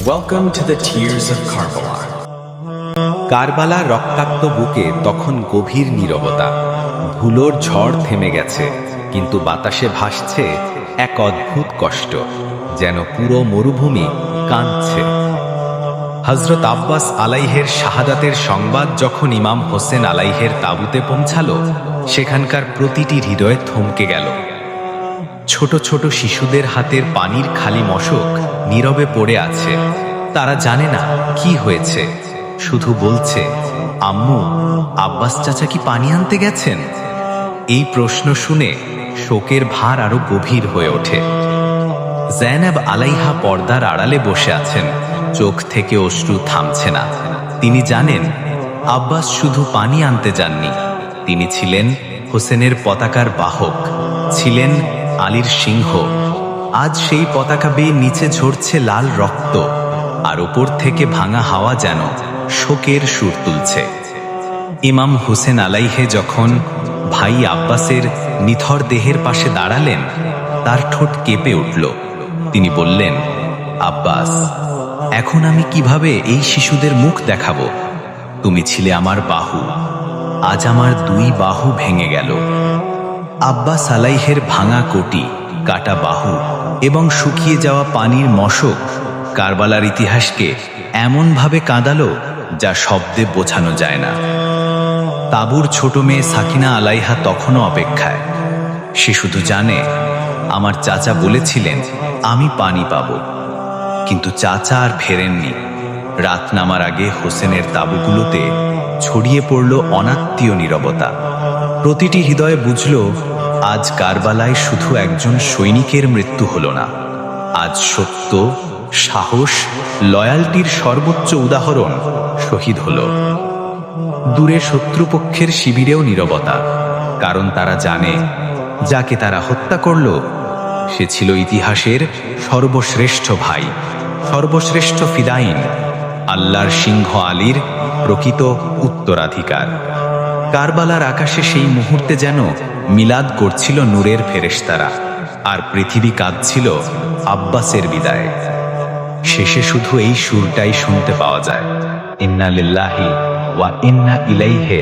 Welcome to the Tears of Karbala. Karbala রক্তাক্ত বুকে তখন গভীর নীরবতা। ধুলোর ঝড় থেমে গেছে, কিন্তু বাতাসে ভাসছে এক অদ্ভুত কষ্ট, যেন পুরো মরুভূমি কাঁদছে। হজরত আব্বাস আলাইহের শাহাদাতের সংবাদ যখন ইমাম হোসেন আলাইহের তাঁবুতে পৌঁছালো, সেখানকার প্রতিটি হৃদয়ে থমকে গেল। ছোট ছোট শিশুদের হাতের পানির খালি মশক নীরবে পড়ে আছে। তারা জানে না কি হয়েছে। শুধু বলছে, আম্মু, আব্বাস চাচা কি পানি আনতে গেছেন? এই প্রশ্ন শুনে শোকের ভার আরও গভীর হয়ে ওঠে। জैनব আলাইহা পর্দার আড়ালে বসে আছেন। চোখ থেকে অশ্রু থামছে না। তিনি জানেন, আব্বাস শুধু পানি আনতে যাননি। তিনি ছিলেন হোসেনের পতাকার বাহক। ছিলেন আলীর সিংহ। আজ সেই পতাকা বেয়ে নিচে ঝরছে লাল রক্ত, আর ওপর থেকে ভাঙা হাওয়া যেন শোকের সুর তুলছে। ইমাম হুসেন আলাইহে যখন ভাই আব্বাসের নিথর দেহের পাশে দাঁড়ালেন, তার ঠোঁট কেঁপে উঠল। তিনি বললেন, আব্বাস, এখন আমি কীভাবে এই শিশুদের মুখ দেখাব? তুমি ছিলে আমার বাহু, আজ আমার দুই বাহু ভেঙে গেল। আব্বাস আলাইহের ভাঙা কোটি কাটা বাহু এবং শুকিয়ে যাওয়া পানির মশক কারবালার ইতিহাসকে এমনভাবে কাঁদালো যা শব্দে বোঝানো যায় না। তাবুর ছোট মেয়ে সাকিনা আলাইহা তখনও অপেক্ষায়। সে শুধু জানে, আমার চাচা বলেছিলেন, আমি পানি পাব। কিন্তু চাচা আর ফেরেননি। রাত নামার আগে হোসেনের তাবুগুলোতে ছড়িয়ে পড়ল অনাত্মীয় নীরবতা। প্রতিটি হৃদয়ে বুঝল আজ কারবালায় শুধু একজন সৈনিকের মৃত্যু হল না। আজ সত্য, সাহস, লয়ালটির সর্বোচ্চ উদাহরণ শহীদ হল। দূরে শত্রুপক্ষের শিবিরেও নীরবতা, কারণ তারা জানে, যাকে তারা হত্যা করল, সে ছিল ইতিহাসের সর্বশ্রেষ্ঠ ভাই, সর্বশ্রেষ্ঠ ফিদাইন, আল্লাহর সিংহ আলীর প্রকৃত উত্তরাধিকার। কারবালার আকাশে সেই মুহূর্তে যেন মিলাদ করছিল নূরের ফেরেশতারা, আর পৃথিবী কাঁদছিল আব্বাসের বিদায়। শেষে শুধু এই সুরটাই শুনতে পাওয়া যায়। ইন্না লিল্লাহি ওয়া ইন্না ইলাইহে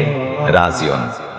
রাজিউন।